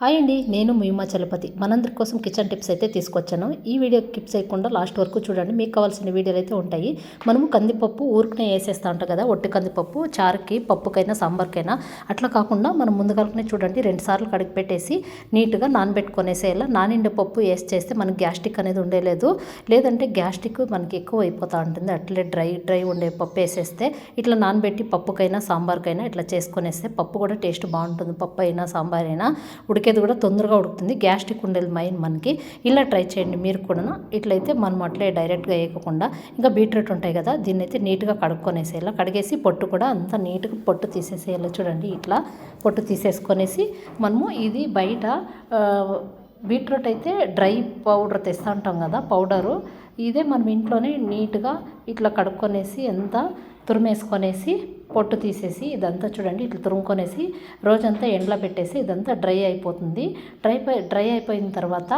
Hi అండి నేను మీమా చలపతి. మనందరి కోసం కిచెన్ టిప్స్ అయితే తీసుకొచ్చాను. ఈ వీడియో టిప్స్ చేయకుండా లాస్ట్ వరకు చూడండి. మీకు కావాల్సిన వీడియోలు అయితే ఉంటాయి. మనము కందిపప్పు ఊరికనే వేసేస్తూ ఉంటాం కదా ఒట్టి కందిపప్పు చారుకి పప్పుకైనా సాంబార్కైనా. అట్లా కాకుండా మనం ముందుగానే చూడండి రెండు సార్లు కడిగి పెట్టేసి నీట్గా నానబెట్టుకొనేసేయాలి. నానిండే పప్పు వేసి చేస్తే మనకి గ్యాస్ట్రిక్ అనేది ఉండేలేదు. లేదంటే గ్యాస్ట్రిక్ మనకి ఎక్కువ అయిపోతూ ఉంటుంది. అట్లే డ్రై డ్రై ఉండే పప్పు వేసేస్తే ఇట్లా నానబెట్టి పప్పుకైనా సాంబార్కైనా ఇట్లా చేసుకొనేస్తే పప్పు కూడా టేస్ట్ బాగుంటుంది. పప్పు అయినా సాంబార్ అయినా ఉడికి ఉడికేది కూడా తొందరగా ఉడుకుతుంది. గ్యాస్ట్రిక్ ఉండేది మైన్ మనకి. ఇలా ట్రై చేయండి మీరు కూడా ఇట్లయితే మనం అట్లే డైరెక్ట్గా వేయకుండా ఇంకా బీట్రూట్ ఉంటాయి కదా దీన్ని అయితే నీట్గా కడుక్కొనేసేయాలి. కడిగేసి పొట్టు కూడా అంతా నీట్గా పొట్టు తీసేసేయాలి చూడండి ఇట్లా. పొట్టు తీసేసుకొనేసి మనము ఇది బయట బీట్రూట్ అయితే డ్రై పౌడర్ తెస్తా ఉంటాం కదా పౌడరు. ఇదే మనం ఇంట్లోనే నీట్గా ఇట్లా కడుక్కొనేసి ఎంత తురిమేసుకొనేసి పొట్టు తీసేసి ఇదంతా చూడండి ఇట్లా తురుముకొనేసి రోజంతా ఎండలో పెట్టేసి ఇదంతా డ్రై అయిపోతుంది. డ్రై డ్రై అయిపోయిన తర్వాత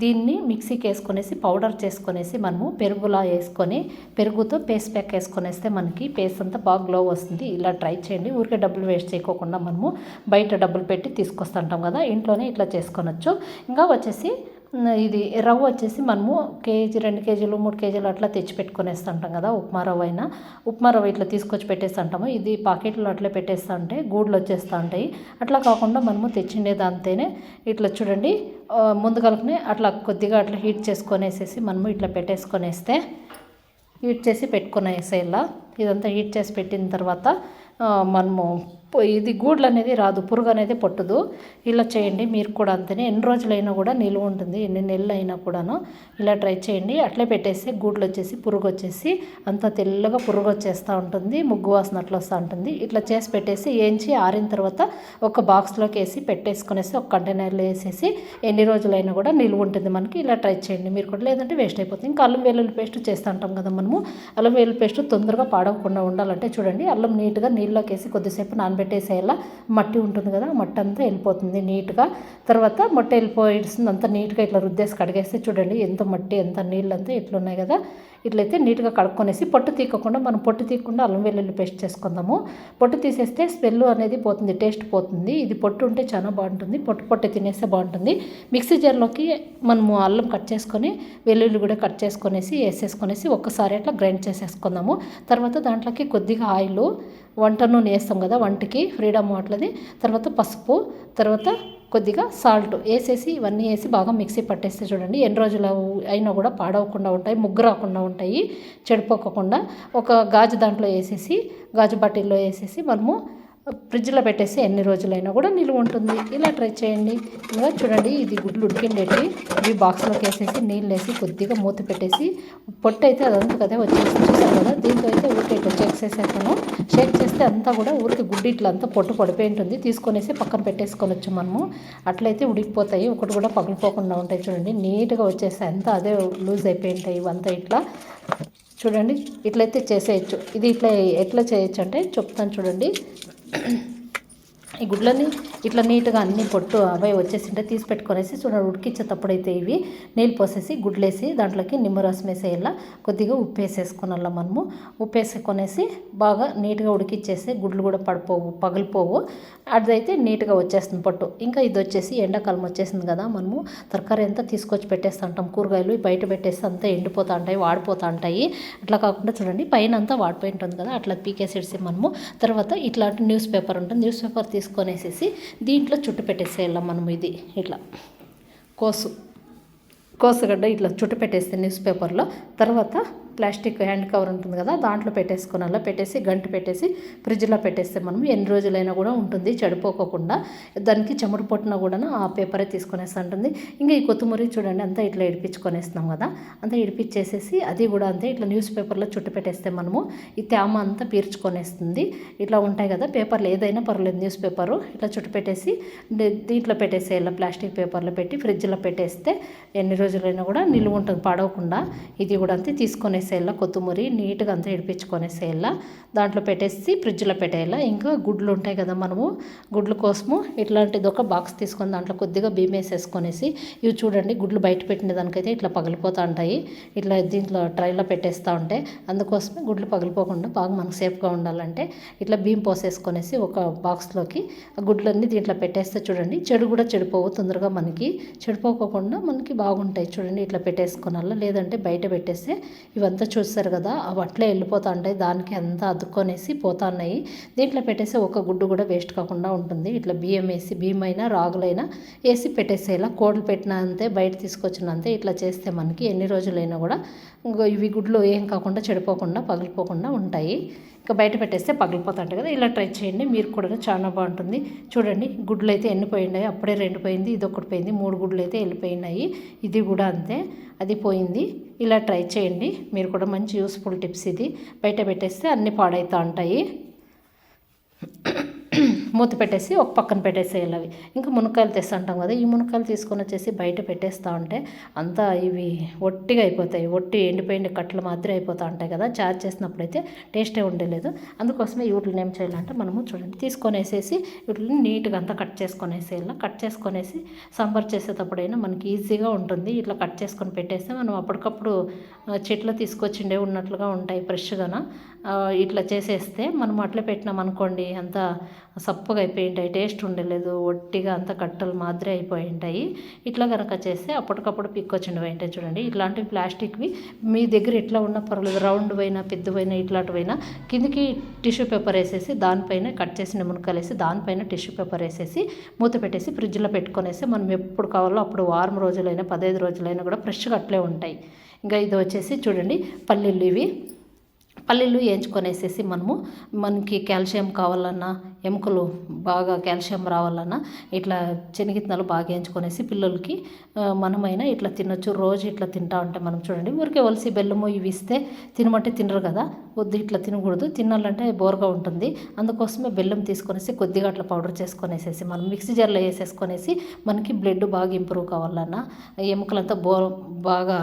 దీన్ని మిక్సీకి వేసుకొనేసి పౌడర్ చేసుకొనేసి మనము పెరుగులా వేసుకొని పెరుగుతో పేస్ట్ ప్యాక్ వేసుకొనేస్తే మనకి పేస్ట్ అంతా బాగా గ్లో వస్తుంది. ఇలా ట్రై చేయండి. ఊరికే డబ్బులు వేస్ట్ చేయకోకుండా మనము బయట డబ్బులు పెట్టి తీసుకొస్తుంటాం కదా ఇంట్లోనే ఇట్లా చేసుకొనొచ్చు. ఇంకా వచ్చేసి ఇది రవ్వ వచ్చేసి మనము కేజీ రెండు కేజీలు మూడు కేజీలు అట్లా తెచ్చి పెట్టుకునేస్తుంటాం కదా ఉప్మా రవ్వ అయినా. ఉప్మా రవ్వ ఇట్లా తీసుకొచ్చి పెట్టేస్తుంటాము. ఇది పాకెట్లో అట్లే పెట్టేస్తూ ఉంటే గూడ్లు వచ్చేస్తూ ఉంటాయి అట్లా కాకుండా మనము తెచ్చిండే దాంతోనే ఇట్లా చూడండి ముందు కలుపునే అట్లా కొద్దిగా అట్లా హీట్ చేసుకొనేసేసి మనము ఇట్లా పెట్టేసుకొనేస్తే హీట్ చేసి పెట్టుకునేసేలా. ఇదంతా హీట్ చేసి పెట్టిన తర్వాత మనము ఇది గూడ్లు అనేది రాదు పురుగు అనేది పట్టదు. ఇలా చేయండి మీరు కూడా అంతనే. ఎన్ని రోజులైనా కూడా నిలువ ఉంటుంది ఎన్ని నెలలు అయినా కూడాను. ఇలా ట్రై చేయండి. అట్లే పెట్టేసి గూడ్లు వచ్చేసి పురుగు వచ్చేసి అంత తెల్లగా పురుగు వచ్చేస్తూ ఉంటుంది. ముగ్గు వాసన అట్లా వస్తూ ఉంటుంది. ఇట్లా చేసి పెట్టేసి ఏంచి ఆరిన తర్వాత ఒక బాక్స్లోకి వేసి పెట్టేసుకునేసి ఒక కంటైనర్లో వేసేసి ఎన్ని రోజులైనా కూడా నిలువ ఉంటుంది మనకి. ఇలా ట్రై చేయండి. మీరు కూడా లేదంటే వేస్ట్ అయిపోతుంది. ఇంకా అల్లం వెల్లుల్లి పేస్ట్ చేస్తూ ఉంటాం కదా మనము. అల్లం వెల్లుల్లి పేస్ట్ తొందరగా పాడవకుండా ఉండాలంటే చూడండి అల్లం నీట్గా నీళ్ళలోకి వేసి కొద్దిసేపు నానబెట్టేసేయాలా మట్టి ఉంటుంది కదా మట్టి అంతా వెళ్ళిపోతుంది నీట్గా. తర్వాత మట్టి వెళ్ళిపోయిస్తుంది అంతా నీట్గా ఇట్లా రుద్దేసి కడిగేస్తే చూడండి ఎంత మట్టి ఎంత నీళ్ళు అంతా ఇట్లా ఉన్నాయి కదా. ఇట్లయితే నీట్గా కడుక్కొనేసి పొట్టు తీయకుండా మనం పొట్టు తీయకుండా అల్లం వెల్లుల్లి పేస్ట్ చేసుకుందాము. పొట్టు తీసేస్తే స్మెల్ అనేది పోతుంది టేస్ట్ పోతుంది. ఇది పొట్టు ఉంటే చాలా బాగుంటుంది పొట్టు పొట్టు తినేస్తే బాగుంటుంది. మిక్సీ జార్లోకి మనము అల్లం కట్ చేసుకొని వెల్లుల్లి కూడా కట్ చేసుకొనేసి వేసేసుకొనేసి ఒక్కసారి అట్లా గ్రైండ్ చేసేసుకుందాము. తర్వాత దాంట్లోకి కొద్దిగా ఆయిల్ వంట నూనె వేస్తాం కదా వంటకి ఫ్రీడమ్ అట్లది తర్వాత పసుపు తర్వాత కొద్దిగా సాల్ట్ వేసేసి ఇవన్నీ వేసి బాగా మిక్సీ పట్టేస్తే చూడండి ఎన్ని రోజులు అయినా కూడా పాడవకుండా ఉంటాయి ముగ్గు రాకుండా ఉంటాయి చెడిపోకుండా. ఒక గాజు దాంట్లో వేసేసి గాజు బాటిల్లో వేసేసి మనము ఫ్రిడ్జ్లో పెట్టేసి ఎన్ని రోజులైనా కూడా నిలువ ఉంటుంది. ఇలా ట్రై చేయండి. ఇంకా చూడండి ఇది గుడ్లు ఉడికిండేటి. ఇవి బాక్స్లోకి వేసేసి నీళ్ళు వేసి కొద్దిగా మూత పెట్టేసి పొట్టు అయితే అదంతా కదా వచ్చేసి చూసాను కదా దీంతో అయితే ఊరికే ఇట్లా షేక్ చేసేసాను. షేక్ చేస్తే అంతా కూడా ఊరికి గుడ్డు ఇట్లా అంతా పొట్టు పడిపోయి ఉంటుంది. తీసుకొనేసి పక్కన పెట్టేసుకోవచ్చు మనము. అట్లయితే ఉడికిపోతాయి. ఒకటి కూడా పగిలిపోకుండా ఉంటాయి చూడండి. నీట్గా వచ్చేసి అంతా అదే లూజ్ అయిపోయి ఉంటాయి ఇవంతా ఇట్లా. చూడండి ఇట్లయితే చేసేయచ్చు. ఇది ఇట్లా ఎట్లా చేయొచ్చు అంటే చెప్తాను చూడండి. 嗯 ఈ గుడ్లని ఇట్లా నీట్గా అన్ని పొట్టు అవే వచ్చేసింటే తీసి పెట్టుకొనేసి చూడండి ఉడికించేటప్పుడైతే ఇవి నీళ్ళు పోసేసి గుడ్లేసి దాంట్లోకి నిమ్మరసం వేసేయాల కొద్దిగా ఉప్పు వేసేసుకోనాల మనము. ఉప్పు వేసుకొనేసి బాగా నీట్గా ఉడికిచ్చేసి గుడ్లు కూడా పడిపోవు పగిలిపోవు. అదైతే నీట్గా వచ్చేస్తుంది పొట్టు. ఇంకా ఇది వచ్చేసి ఎండాకాలం వచ్చేసింది కదా మనము తరకారీ అంతా తీసుకొచ్చి పెట్టేస్తుంటాం కూరగాయలు బయట పెట్టేస్తే అంతా ఎండిపోతూ ఉంటాయి వాడిపోతూ ఉంటాయి. అట్లా కాకుండా చూడండి పైన అంతా వాడిపోయి ఉంటుంది కదా అట్లా పీకేసేసి మనము. తర్వాత ఇట్లాంటి న్యూస్ పేపర్ ఉంటుంది. న్యూస్ పేపర్ తీసుకొనేసేసి దీంట్లో చుట్టు పెట్టేసేయాలి మనం ఇది. ఇట్లా. కోసు. కోసుగడ్డ ఇట్లా చుట్టు పెట్టేస్తే న్యూస్ పేపర్లో. తర్వాత ప్లాస్టిక్ హ్యాండ్ కవర్ ఉంటుంది కదా దాంట్లో పెట్టేసుకుని పెట్టేసి గంట పెట్టేసి ఫ్రిడ్జ్లో పెట్టేస్తే మనం ఎన్ని రోజులైనా కూడా ఉంటుంది చెడిపోకోకుండా. దానికి చెమట పొట్టిన కూడా ఆ పేపరే తీసుకొనేసి ఉంటుంది. ఇంకా ఈ కొత్తిమీర చూడండి అంతా ఇట్లా ఇడిపించుకొనేస్తున్నాం కదా అంతా ఇడిపించేసేసి అది కూడా అంతే ఇట్లా న్యూస్ పేపర్లో చుట్టు పెట్టేస్తే మనము ఈ తేమ అంతా పీల్చుకొనేస్తుంది ఇట్లా ఉంటాయి కదా పేపర్లు ఏదైనా పర్లేదు న్యూస్ పేపరు ఇట్లా చుట్టు పెట్టేసి దీంట్లో దీంట్లో ఇలా ప్లాస్టిక్ పేపర్లో పెట్టి ఫ్రిడ్జ్లో పెట్టేస్తే ఎన్ని రోజులైనా కూడా నిలువ ఉంటుంది పడవకుండా. ఇది కూడా అంతే తీసుకొనేసి వేసేయాల కొత్తిమీర నీట్గా అంతా ఇడిపించుకొనేసేయాల దాంట్లో పెట్టేసి ఫ్రిడ్జ్లో పెట్టేయాల ఇంకా గుడ్లు ఉంటాయి కదా మనము గుడ్ల కోసము ఇట్లాంటిది ఒక బాక్స్ తీసుకొని దాంట్లో కొద్దిగా బియ్యం వేసేసుకొనేసి ఇవి చూడండి గుడ్లు బయట పెట్టిన దానికైతే ఇట్లా పగిలిపోతూ ఉంటాయి. ఇట్లా దీంట్లో ట్రైలో పెట్టేస్తూ ఉంటే అందుకోసమే గుడ్లు పగిలిపోకుండా బాగా మనకు సేఫ్గా ఉండాలంటే ఇట్లా బియ్యం పోసేసుకొనేసి ఒక బాక్స్లోకి గుడ్లన్నీ దీంట్లో పెట్టేస్తే చూడండి చెడు కూడా చెడిపోవు తొందరగా మనకి. చెడిపోకుండా మనకి బాగుంటాయి చూడండి ఇట్లా పెట్టేసుకోనాల లేదంటే బయట పెట్టేస్తే ఇదంతా చూస్తారు కదా అవి అట్లే వెళ్ళిపోతా ఉంటాయి దానికి అంతా అద్దుకొనేసి పోతా ఉన్నాయి దీంట్లో పెట్టేసి ఒక గుడ్డు కూడా వేస్ట్ కాకుండా ఉంటుంది. ఇట్లా బియ్యం వేసి బియ్యం అయినా రాగులైనా వేసి పెట్టేసేలా కోడలు పెట్టిన అంతే బయట తీసుకొచ్చిన అంతే ఇట్లా చేస్తే మనకి ఎన్ని రోజులైనా కూడా ఇవి గుడ్లు ఏం కాకుండా చెడిపోకుండా పగిలిపోకుండా ఉంటాయి. ఇంకా బయట పెట్టేస్తే పగిలిపోతుంటాయి కదా. ఇలా ట్రై చేయండి. మీరు కూడా చాలా బాగుంటుంది. చూడండి గుడ్లు అయితే ఎన్నిపోయినాయి అప్పుడే రెండు పోయింది ఇది ఒకటి పోయింది. మూడు గుడ్లు అయితే వెళ్ళిపోయినాయి. ఇది కూడా అంతే. అది పోయింది. ఇలా ట్రై చేయండి. మీరు కూడా మంచి యూస్ఫుల్ టిప్స్ ఇది. బయట పెట్టేస్తే అన్నీ పాడవుతూ ఉంటాయి. మూత పెట్టేసి ఒక పక్కన పెట్టేసేయాలి అవి. ఇంకా మునక్కాయలు తెస్తుంటాం కదా ఈ మునక్కాయలు తీసుకొని వచ్చేసి బయట పెట్టేస్తూ ఉంటే అంతా ఇవి ఒట్టిగా అయిపోతాయి. ఒట్టి ఎండిపోయిన కట్టలు మాత్రమే అయిపోతూ ఉంటాయి కదా చార్జ్ చేసినప్పుడు అయితే టేస్టే ఉండలేదు. అందుకోసమే వీటిని ఏం చేయాలంటే మనము చూడండి తీసుకొని వేసేసి వీటిని నీట్గా అంతా కట్ చేసుకొని వేసేయాలి కట్ చేసుకొనేసి సాంబార్ చేసేటప్పుడైనా మనకి ఈజీగా ఉంటుంది. ఇట్లా కట్ చేసుకొని పెట్టేస్తే మనం అప్పటికప్పుడు చెట్లు తీసుకొచ్చిండే ఉన్నట్లుగా ఉంటాయి ఫ్రెష్గాన. ఇట్లా చేసేస్తే మనం అట్లా పెట్టినాం అనుకోండి అంతా సప్పగా అయిపోయి ఉంటాయి టేస్ట్ ఉండలేదు ఒట్టిగా అంత కట్టలు మాదిరి అయిపోయి ఉంటాయి ఇట్లా కనుక చేస్తే అప్పటికప్పుడు పిక్కొచ్చిండవి ఉంటాయి చూడండి. ఇట్లాంటివి ప్లాస్టిక్వి మీ దగ్గర ఎట్లా ఉన్న పర్వాలేదు రౌండ్ అయినా పెద్దవైనా ఇట్లాంటివైనా కిందికి టిష్యూ పేపర్ వేసేసి దానిపైన కట్ చేసిన మునకలు వేసి దానిపైన టిష్యూ పేపర్ వేసేసి మూత పెట్టేసి ఫ్రిడ్జ్లో పెట్టుకొనేసి మనం ఎప్పుడు కావాలో అప్పుడు వారం రోజులైనా పదహైదు రోజులైనా కూడా ఫ్రెష్గా అట్లే ఉంటాయి. ఇంకా ఇది వచ్చేసి చూడండి పల్లీలు ఇవి. పల్లీలు వేయించుకొనేసేసి మనము మనకి కాల్షియం కావాలన్నా ఎముకలు బాగా కాల్షియం రావాలన్నా ఇట్లా శనగిత్తనాలు బాగా వేయించుకొనేసి పిల్లలకి మనమైనా ఇట్లా తినొచ్చు. రోజు ఇట్లా తింటా ఉంటే మనం చూడండి ఊరికే వలసి బెల్లము ఇవి ఇస్తే తినమంటే తినరు కదా. వద్దు ఇట్లా తినకూడదు. తినాలంటే బోర్గా ఉంటుంది. అందుకోసమే బెల్లం తీసుకొనేసి కొద్దిగా అట్లా పౌడర్ చేసుకొనేసేసి మనం మిక్సీ జార్లో వేసేసుకొనేసి మనకి బ్లడ్ బాగా ఇంప్రూవ్ కావాలన్నా ఎముకలంతా బో బాగా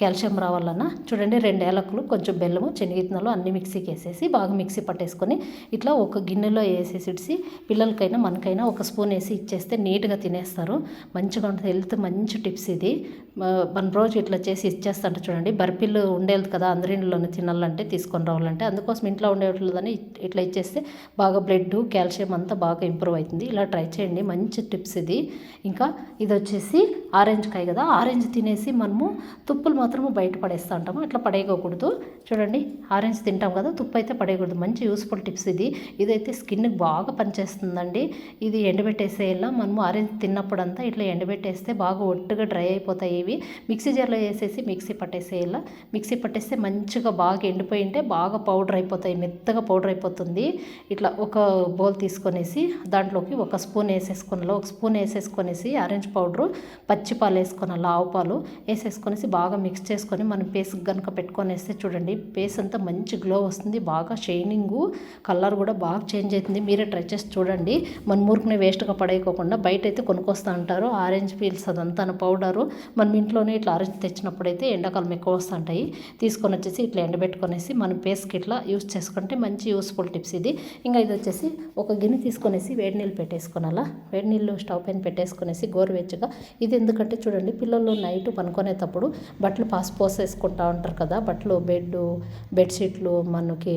కాల్షియం రావాలన్నా చూడండి రెండు ఏలకులు కొంచెం బెల్లము శనగిత్తనాలు అన్ని మిక్సీకి వేసేసి బాగా మిక్సీ పట్టేసుకొని ఇట్లా ఒక గిన్నెలో వేసేసి ఇడిసి పిల్లలకైనా మనకైనా ఒక స్పూన్ వేసి ఇచ్చేస్తే నీట్గా తినేస్తారు. మంచిగా ఉంటుంది. హెల్త్ మంచి టిప్స్ ఇది. మన రోజు ఇట్లా చేసి ఇచ్చేస్తాంట చూడండి బర్ఫీలు ఉండేది కదా అందరి ఇంట్లోనే తినాలంటే తీసుకొని రావాలంటే అందుకోసం ఇంట్లో ఉండేట్లని ఇట్లా ఇచ్చేస్తే బాగా బ్లడ్ కాల్షియం అంతా బాగా ఇంప్రూవ్ అవుతుంది. ఇలా ట్రై చేయండి మంచి టిప్స్ ఇది. ఇంకా ఇది వచ్చేసి ఆరెంజ్ కాయ కదా ఆరెంజ్ తినేసి మనము తుప్పులు మాత్రము బయట పడేస్తూ ఉంటాము అట్లా పడేయకూడదు. చూడండి ఆరెంజ్ తింటాం కదా తుప్పు అయితే పడేయకూడదు. మంచి యూస్ఫుల్ టిప్స్ ఇది. ఇదైతే స్కిన్కి బాగా పనిచేస్తుందండి. ఇది ఎండబెట్టేసేలా మనము ఆరెంజ్ తిన్నప్పుడంతా ఇట్లా ఎండబెట్టేస్తే బాగా ఒట్టుగా డ్రై అయిపోతాయి ఇవి మిక్సీ జార్లో వేసేసి మిక్సీ పట్టేసేయాల. మిక్సీ పట్టేస్తే మంచిగా బాగా ఎండిపోయి ఉంటే బాగా పౌడర్ అయిపోతాయి మెత్తగా పౌడర్ అయిపోతుంది. ఇట్లా ఒక బౌల్ తీసుకొనేసి దాంట్లోకి ఒక స్పూన్ వేసేసుకుని ఒక స్పూన్ వేసేసుకొనేసి ఆరెంజ్ పౌడరు పచ్చి పాలు వేసుకొని ఆవు పాలు వేసేసుకొనేసి బాగా మిక్స్ చేసుకొని మనం పేస్ కనుక పెట్టుకొని వేస్తే చూడండి పేస్ అంతా మంచి గ్లో వస్తుంది బాగా షైనింగు కలర్ కూడా బాగా చేంజ్ అవుతుంది. మీరే ట్రై చేసి చూడండి. మన మూర్ఖని వేస్ట్గా పడేయకోకుండా బయట అయితే కొనుక్కొస్తూ ఉంటారు ఆరెంజ్ పీల్స్ అదంతా పౌడరు. మన మనం ఇంట్లోనే ఇట్లా అరిచి తెచ్చినప్పుడైతే ఎండాకాలం ఎక్కువ వస్తుంటాయి. తీసుకొని వచ్చేసి ఇట్లా ఎండబెట్టుకొనేసి మనం పేస్కి ఇట్లా యూస్ చేసుకుంటే మంచి యూస్ఫుల్ టిప్స్ ఇది. ఇంకా ఇది వచ్చేసి ఒక గిన్నె తీసుకొనేసి వేడి నీళ్ళు పెట్టేసుకోనాలా వేడి నీళ్ళు స్టవ్ పైన పెట్టేసుకునేసి గోరువెచ్చగా. ఇది ఎందుకంటే చూడండి పిల్లలు నైట్ పనుకునేటప్పుడు బట్టలు పాస్ పోసేసుకుంటూ ఉంటారు కదా? బట్టలు బెడ్ బెడ్షీట్లు మనకి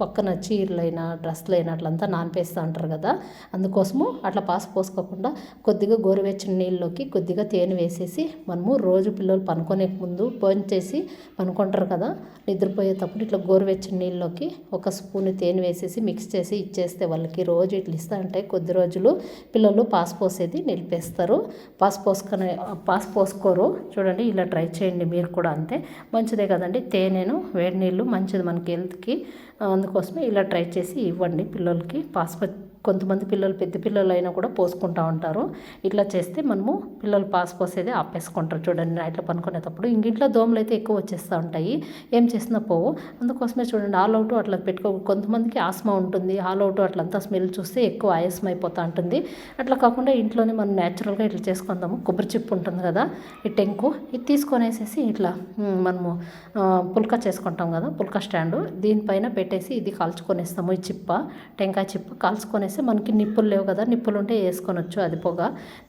పక్కన చీరలైనా డ్రెస్సులైనా అట్లంతా నానిపేస్తూ ఉంటారు కదా. అందుకోసము అట్లా పాస్ పోసుకోకుండా కొద్దిగా గోరువెచ్చని నీళ్ళలోకి కొద్దిగా తేనె వేసేసి మనము రోజు పిల్లలు పనుకునే ముందు భోజనం చేసి పనుకుంటారు కదా. నిద్రపోయేటప్పుడు ఇట్లా గోరువెచ్చని నీళ్ళలోకి ఒక స్పూన్ తేనె వేసేసి మిక్స్ చేసి ఇచ్చేస్తే వాళ్ళకి రోజు ఇట్లా ఇస్తా అంటే కొద్ది రోజులు పిల్లలు పాస్ పోసేది నిలిపేస్తారు. Pass పోసుకునే pass పోసుకోరు. చూడండి ఇలా ట్రై చేయండి మీరు కూడా అంతే. మంచిదే కదండి. తేనెను వేడి నీళ్ళు మంచిది మనకి హెల్త్కి. అందుకోసమే ఇలా ట్రై చేసి ఇవ్వండి పిల్లలకి పాస్ప కొంతమంది పిల్లలు పెద్ద పిల్లలు అయినా కూడా పోసుకుంటూ ఉంటారు. ఇట్లా చేస్తే మనము పిల్లలు పాస్ పోసేది ఆపేసుకుంటారు. చూడండి నైట్లో పనుకునేటప్పుడు ఇంక ఇంట్లో దోమలు అయితే ఎక్కువ వచ్చేస్తూ ఉంటాయి. ఏం చేసినా పోవు. అందుకోసమే చూడండి ఆల్ అవుట్ అట్లా పెట్టుకో కొంతమందికి ఆస్మా ఉంటుంది. ఆల్ అవుట్ అట్లంతా స్మెల్ చూస్తే ఎక్కువ ఆయాసం అయిపోతూ ఉంటుంది. అట్లా కాకుండా ఇంట్లోనే మనం న్యాచురల్గా ఇట్లా చేసుకుందాము. కొబ్బరి చిప్పు ఉంటుంది కదా ఈ టెంకు. ఇది తీసుకొనేసేసి ఇట్లా మనము పుల్కా చేసుకుంటాం కదా పుల్కా స్టాండు. దీనిపైన పెట్టేసి ఇది కాల్చుకొనేస్తాము. ఈ చిప్ప టెంకాయ చిప్ప అనేసి మనకి నిప్పులు లేవు కదా నిప్పులు ఉంటే వేసుకొనొచ్చు అది పొగ.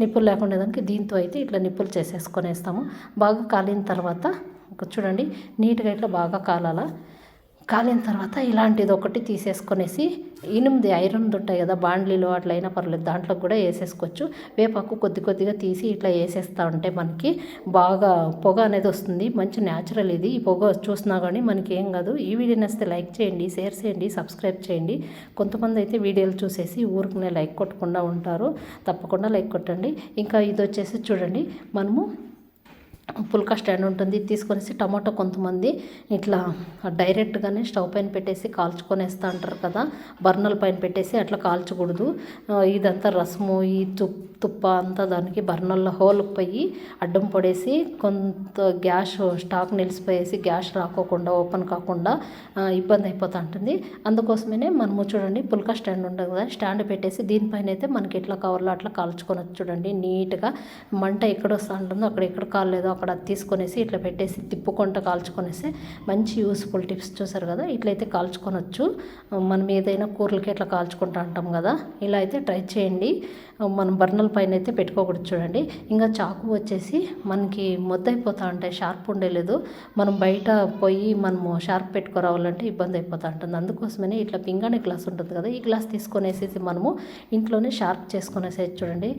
నిప్పులు లేకుండా దానికి దీంతో అయితే ఇట్లా నిప్పులు చేసేసుకొనేస్తాము. బాగా కాలిన తర్వాత చూడండి నీట్గా ఇట్లా బాగా కాలాల. కాలిన తర్వాత ఇలాంటిది ఒకటి తీసేసుకొనేసి ఎనిమిది ఐరన్ ఉంటాయి కదా బాండ్లీలో అట్లా అయినా పర్లేదు దాంట్లో కూడా వేసేసుకోవచ్చు. వేపాకు కొద్ది కొద్దిగా తీసి ఇట్లా వేసేస్తూ ఉంటే మనకి బాగా పొగ అనేది వస్తుంది. మంచి న్యాచురల్ ఇది. ఈ పొగ చూసినా కానీ మనకి ఏం కాదు. ఈ వీడియో నచ్చితే లైక్ చేయండి షేర్ చేయండి సబ్స్క్రైబ్ చేయండి. కొంతమంది అయితే వీడియోలు చూసేసి ఊరికనే లైక్ కొట్టకుండా ఉంటారు. తప్పకుండా లైక్ కొట్టండి. ఇంకా ఇది వచ్చేసి చూడండి. మనము పుల్కా స్టాండ్ ఉంటుంది. తీసుకొనేసి టమాటో కొంతమంది ఇట్లా డైరెక్ట్గానే స్టవ్ పైన పెట్టేసి కాల్చుకొనేస్తా అంటారు కదా. బర్నల్ పైన పెట్టేసి అట్లా కాల్చకూడదు. ఇదంతా రసము ఈ తుప్ తుప్ప అంతా దానికి బర్నల్లో హోల్ పోయి అడ్డం పడేసి కొంత గ్యాస్ స్టాక్ నిలిచిపోయేసి గ్యాస్ రాకోకుండా ఓపెన్ కాకుండా ఇబ్బంది అయిపోతూ ఉంటుంది అందుకోసమే మనము చూడండి పుల్కా స్టాండ్ ఉంటుంది కదా స్టాండ్ పెట్టేసి దీనిపైన అయితే మనకి ఎట్లా కవర్లో అట్లా కాల్చుకొని చూడండి. నీట్గా మంట ఎక్కడ వస్తూ ఉంటుందో అక్కడ ఎక్కడ కాలేదో అక్కడ తీసుకొనేసి ఇట్లా పెట్టేసి తిప్పుకుంటూ కాల్చుకొనేసి మంచి యూస్ఫుల్ టిప్స్ చూసారు కదా ఇట్లయితే కాల్చుకొనొచ్చు. మనం ఏదైనా కూరలకి ఇట్లా కాల్చుకుంటూ ఉంటాం కదా ఇలా అయితే ట్రై చేయండి. మనం బర్నల్ పైన అయితే పెట్టుకోకూడదు చూడండి. ఇంకా చాకు వచ్చేసి మనకి మొద్దైపోతూ ఉంటాయి షార్ప్ ఉండేలేదు మనం బయట పోయి మనము షార్ప్ పెట్టుకురావాలంటే ఇబ్బంది అయిపోతూ ఉంటుంది. అందుకోసమనే ఇట్లా పింగాణి గ్లాస్ ఉంటుంది కదా ఈ గ్లాస్ తీసుకొనేసేసి మనము ఇంట్లోనే షార్ప్ చేసుకునేసేది చూడండి.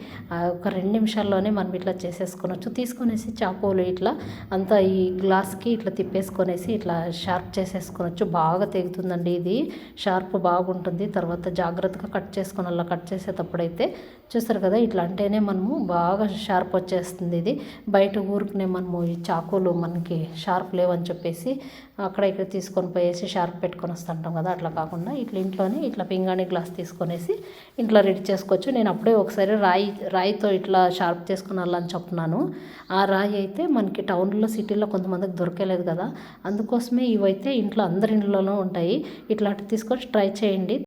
ఒక రెండు నిమిషాల్లోనే మనం ఇట్లా చేసేసుకోవచ్చు. తీసుకొనేసి చాకులు ఇట్లా అంతా ఈ గ్లాస్కి ఇట్లా తిప్పేసుకొనేసి ఇట్లా షార్ప్ చేసేసుకోవచ్చు. బాగా తెగుతుందండి ఇది. షార్ప్ బాగుంటుంది. తర్వాత జాగ్రత్తగా కట్ చేసుకొని అలా కట్ చేసేటప్పుడు అయితే చూస్తారు కదా ఇట్లా అంటేనే మనము బాగా షార్ప్ వచ్చేస్తుంది ఇది. బయట ఊరుకునే మనము ఈ చాకులు మనకి షార్ప్ లేవని చెప్పేసి అక్కడ ఇక్కడ తీసుకొని పోయేసి షార్ప్ పెట్టుకొని వస్తుంటాం కదా అట్లా కాకుండా ఇట్లా ఇంట్లోనే ఇట్లా పింగాణి గ్లాస్ తీసుకొనేసి ఇంట్లో రెడీ చేసుకోవచ్చు. నేను అప్పుడే ఒకసారి రాయి రాయితో ఇట్లా షార్ప్ చేసుకుని చెప్తున్నాను. ఆ రాయి అయితే మనకి టౌన్లో సిటీలో కొంతమందికి దొరకలేదు కదా. అందుకోసమే ఇవైతే ఇంట్లో అందరి ఇంట్లోనూ ఉంటాయి. ఇట్లాంటివి తీసుకొని ట్రై చేయండి.